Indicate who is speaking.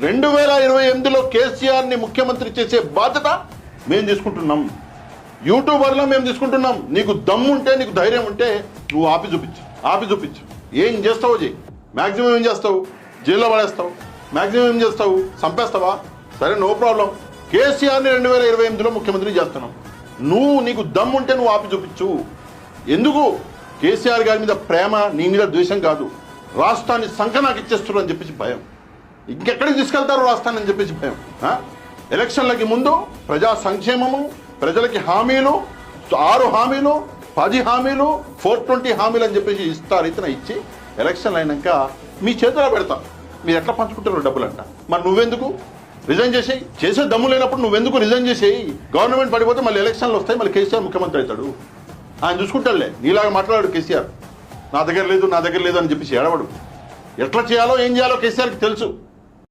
Speaker 1: రెండు వేల ఇరవై ఎనిమిదిలో కేసీఆర్ని ముఖ్యమంత్రి చేసే బాధ్యత మేము తీసుకుంటున్నాం. యూట్యూబర్లో మేము తీసుకుంటున్నాం. నీకు దమ్ముంటే నీకు ధైర్యం ఉంటే నువ్వు ఆపి చూపించు ఆపి చూపించు. ఏం చేస్తావు చేయి. మ్యాక్సిమం ఏం చేస్తావు? జైల్లో పడేస్తావు. మ్యాక్సిమం ఏం చేస్తావు? చంపేస్తావా? సరే నో ప్రాబ్లం. కేసీఆర్ని రెండు వేల ఇరవై ఎనిమిదిలో ముఖ్యమంత్రి చేస్తున్నాం. నువ్వు నీకు దమ్ముంటే నువ్వు ఆపి చూపించు. ఎందుకు? కేసీఆర్ గారి మీద ప్రేమ నీ మీద ద్వేషం కాదు. రాష్ట్రాన్ని సంఖ నాకు ఇచ్చేస్తున్నారు అని చెప్పేసి భయం. ఇంకెక్కడికి తీసుకెళ్తారు రాష్ట్రాన్ని చెప్పేసి భయం. ఎలక్షన్లకి ముందు ప్రజా సంక్షేమము ప్రజలకి హామీలు ఆరు హామీలు పది హామీలు ఫోర్ ట్వంటీ హామీలు అని చెప్పేసి ఇస్తారు ఇతన ఇచ్చి ఎలక్షన్లు అయినాక మీ చేతిలో పెడతాం. మీరు ఎట్లా పంచుకుంటారు డబ్బులంట? మరి నువ్వెందుకు? రిజైన్ చేసేయి. చేసే దమ్ము లేనప్పుడు నువ్వెందుకు రిజైన్ చేసేయి? గవర్నమెంట్ పడిపోతే మళ్ళీ ఎలక్షన్లు వస్తాయి మళ్ళీ కేసీఆర్ ముఖ్యమంత్రి అవుతాడు. ఆయన చూసుకుంటాడులే. నీలాగా మాట్లాడాడు కేసీఆర్. నా దగ్గర లేదు నా దగ్గర లేదు అని చెప్పేసి ఏడవడు. ఎట్లా చేయాలో ఏం చేయాలో కేసీఆర్కి తెలుసు.